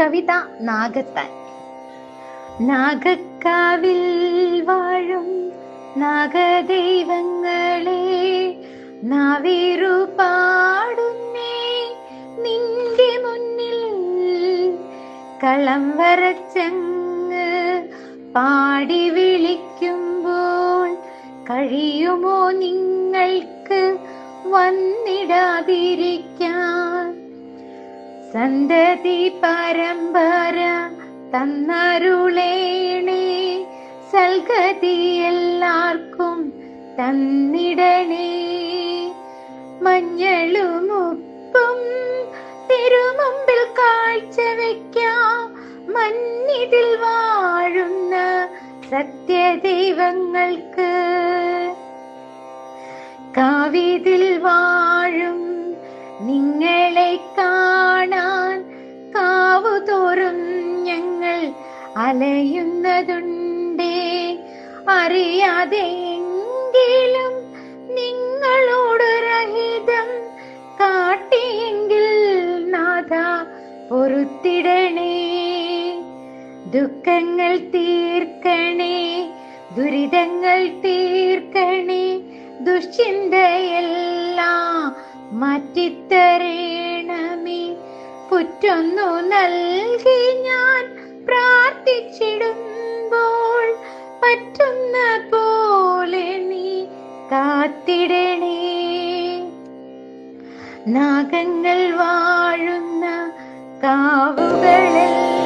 കവിത നാഗത്താൻ. നാഗക്കാവിൽ വാഴും നാഗദൈവങ്ങളെ നാവിറു നിന്റെ മുന്നിൽ കളം വരച്ചങ്ങ് പാടി വിളിക്കുമ്പോൾ കഴിയുമോ നിങ്ങൾക്ക് വന്നിടാതിരിക്കാൻ? സന്തതി പരമ്പര തന്നരുളേണേ സൽഗതി എല്ലാവർക്കും തന്നിടണേ. മഞ്ഞളും ഉപ്പും തിരുമുമ്പിൽ കാഴ്ചവെക്കാം മന്നിതിൽ വാഴുന്ന സത്യദൈവങ്ങൾക്ക്. കാവിതിൽ വാഴും നിങ്ങളെ അലയുന്നതുണ്ടേ. അറിയാതെ എങ്കിലും നിങ്ങളോട് രഹിതം കാട്ടിയെങ്കിൽ നാഥ പൊറുത്തിടണേ. ദുഃഖങ്ങൾ തീർക്കണേ ദുരിതങ്ങൾ തീർക്കണേ ദുശ്ചിന്തയെല്ലാം മാറ്റിത്തരേണമേ. പുറ്റൊന്നു നൽകി ഞാൻ പ്രാർത്ഥിച്ചിടുമ്പോൾ പറ്റുന്ന പോലെ നീ കാത്തിടണേ. നാഗങ്ങൾ വാഴുന്ന കാവുകളെല്ലാം